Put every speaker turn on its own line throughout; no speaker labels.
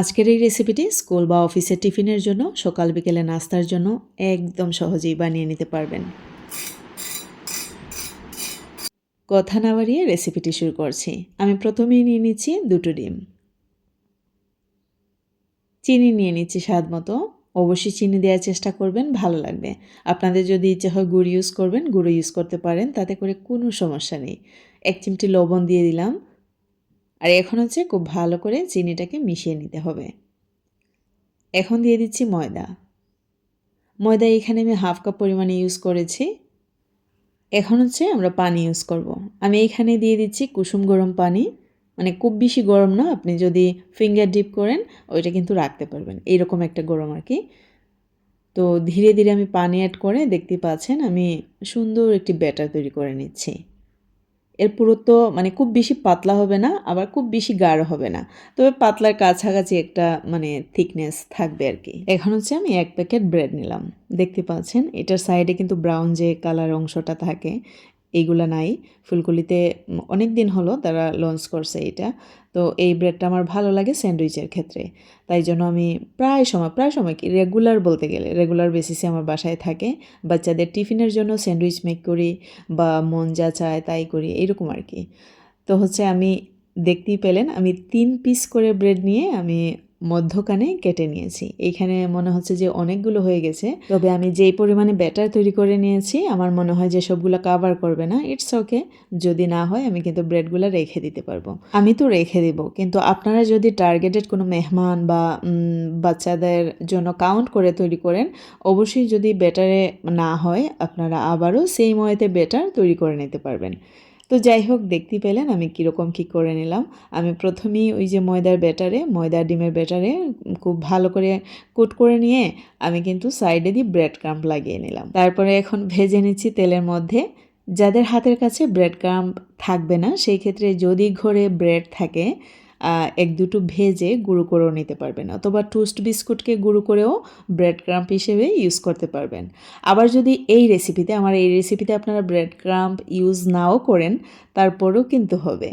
আজকের এই রেসিপিটি স্কুল বা অফিসের টিফিনের জন্য, সকাল বিকেলে নাস্তার জন্য একদম সহজেই বানিয়ে নিতে পারবেন। কথা না বাড়িয়ে রেসিপিটি শুরু করছি। আমি প্রথমেই নিয়ে নিচ্ছি দুটো ডিম। চিনি নিয়ে নিচ্ছি স্বাদ মতো। অবশ্যই চিনি দেওয়ার চেষ্টা করবেন, ভালো লাগবে। আপনাদের যদি ইচ্ছে হয় গুড় ইউজ করবেন, গুঁড়ো ইউজ করতে পারেন, তাতে করে কোনো সমস্যা নেই। এক চিমটি লবণ দিয়ে দিলাম। আর এখন হচ্ছে খুব ভালো করে চিনিটাকে মিশিয়ে নিতে হবে। এখন দিয়ে দিচ্ছি ময়দা। ময়দা এখানে আমি হাফ কাপ পরিমাণে ইউজ করেছি। এখন হচ্ছে আমরা পানি ইউজ করব। আমি এখানে দিয়ে দিচ্ছি কুসুম গরম পানি। মানে খুব বেশি গরম না, আপনি যদি ফিঙ্গার ডিপ করেন, ওইটা কিন্তু রাখতে পারবেন। এইরকম একটা গরম আর কি। তো ধীরে ধীরে আমি পানি অ্যাড করে দেখতে পাচ্ছেন, আমি সুন্দর একটি ব্যাটার তৈরি করে নিচ্ছি। এর পুরুত্ব মানে খুব বেশি পাতলা হবে না, আবার খুব বেশি গাঢ় হবে না। তবে পাতলার কাছাকাছি একটা মানে থিকনেস থাকবে আর কি এখন হচ্ছে আমি এক প্যাকেট ব্রেড নিলাম। দেখতে পাচ্ছেন, এটার সাইডে কিন্তু ব্রাউন যে কালার অংশটা থাকে এইগুলা নাই। ফুলকলিতে অনেক দিন হলো তারা লঞ্চ করছে এটা। তো এই ব্রেডটা আমার ভালো লাগে স্যান্ডউইচের ক্ষেত্রে। তাই জন্য আমি প্রায় সময় প্রায় সময় কি রেগুলার বলতে গেলে রেগুলার বেসিসে আমার বাসায় থাকে। বাচ্চাদের টিফিনের জন্য স্যান্ডউইচ মেক করি বা মন যা চায় তাই করি এইরকম আর কি। তো হচ্ছে আমি দেখতেই পেলেন, আমি তিন পিস করে ব্রেড নিয়ে আমি মধ্যখানে কেটে নিয়েছি। এইখানে মনে হচ্ছে যে অনেকগুলো হয়ে গেছে। তবে আমি যেই পরিমাণে ব্যাটার তৈরি করে নিয়েছি, আমার মনে হয় যে সবগুলো কাভার করবে না। ইটস ওকে যদি না হয়, আমি কিন্তু ব্রেডগুলো রেখে দিতে পারব। আমি তো রেখে দিব। কিন্তু আপনারা যদি টার্গেটেড কোনো মেহমান বা বাচ্চাদের জন্য কাউন্ট করে তৈরি করেন, অবশ্যই যদি ব্যাটারে না হয়, আপনারা আবারও সেই ময়েতে ব্যাটার তৈরি করে নিতে পারবেন। তো যাই হোক দেখতে পেলেন আমি কীরকম কী করে নিলাম। আমি প্রথমেই ওই যে ময়দার ব্যাটারে, ময়দার ডিমের ব্যাটারে খুব ভালো করে কুট করে নিয়ে আমি কিন্তু সাইডে দিয়ে ব্রেড ক্রাম্প লাগিয়ে নিলাম। তারপরে এখন ভেজে নিচ্ছি তেলের মধ্যে। যাদের হাতের কাছে ব্রেড ক্রাম্প থাকবে না, সেই ক্ষেত্রে যদি ঘরে ব্রেড থাকে এক দুটো ভেজে গুঁড়ো করেও নিতে পারবেন অথবা টোস্ট বিস্কুটকে গুঁড়ো করেও ব্রেড ক্রাম্প হিসেবে ইউজ করতে পারবেন। আবার যদি এই রেসিপিতে আমার এই রেসিপিতে আপনারা ব্রেড ক্রাম্প ইউজ নাও করেন, তারপরেও কিন্তু হবে।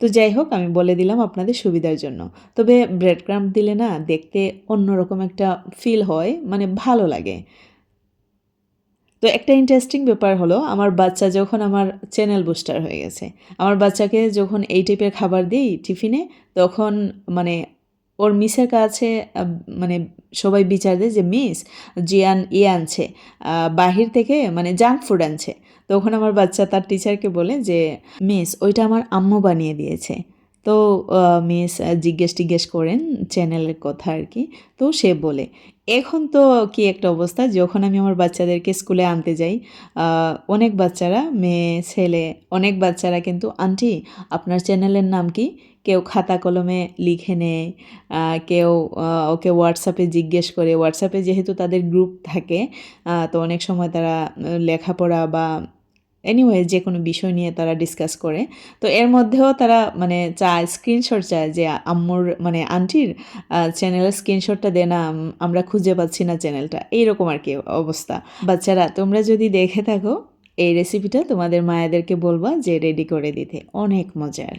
তো যাই হোক, আমি বলে দিলাম আপনাদের সুবিধার জন্য। তবে ব্রেড ক্রাম্প দিলে না, দেখতে অন্যরকম একটা ফিল হয় মানে ভালো লাগে। তো একটা ইন্টারেস্টিং ব্যাপার হলো, আমার বাচ্চা যখন আমার চ্যানেল বুস্টার হয়ে গেছে, আমার বাচ্চাকে যখন এই টাইপের খাবার দিই টিফিনে তখন মানে ওর মিসের কাছে মানে সবাই বিচার দেয় যে মিস জিয়ান ই আনছে বাহির থেকে মানে জাঙ্ক ফুড আনছে। তখন আমার বাচ্চা তার টিচারকে বলে যে মিস ওইটা আমার আম্মু বানিয়ে দিয়েছে। তো মিস জিজ্ঞেস টিজ্ঞেস করেন চ্যানেলের কথা আর কি। তো সে বলে, এখন তো কি একটা অবস্থা, যখন আমি আমার বাচ্চাদেরকে স্কুলে আনতে যাই অনেক বাচ্চারা, মেয়ে, ছেলে, অনেক বাচ্চারা কিন্তু, আন্টি, আপনার চ্যানেলের নাম কি? কেউ খাতা কলমে লিখে নেয় কেউ ওকে হোয়াটসঅ্যাপে জিজ্ঞেস করে, হোয়াটসঅ্যাপে যেহেতু তাদের গ্রুপ থাকে তো অনেক সময় তারা, লেখাপড়া বা এনিওয়ে যে কোনো বিষয় নিয়ে তারা ডিসকাস করে। তো এর মধ্যেও তারা মানে চায় স্ক্রিনশট চায় যে আম্মুর মানে আন্টির চ্যানেলের স্ক্রিনশটটা দে না আমরা খুঁজে পাচ্ছি না চ্যানেলটা এইরকম আর কি অবস্থা। বাচ্চারা, তোমরা যদি দেখে থাকো, এই রেসিপিটা তোমাদের মায়েদেরকে বলবা যে রেডি করে দিতে। অনেক মজার।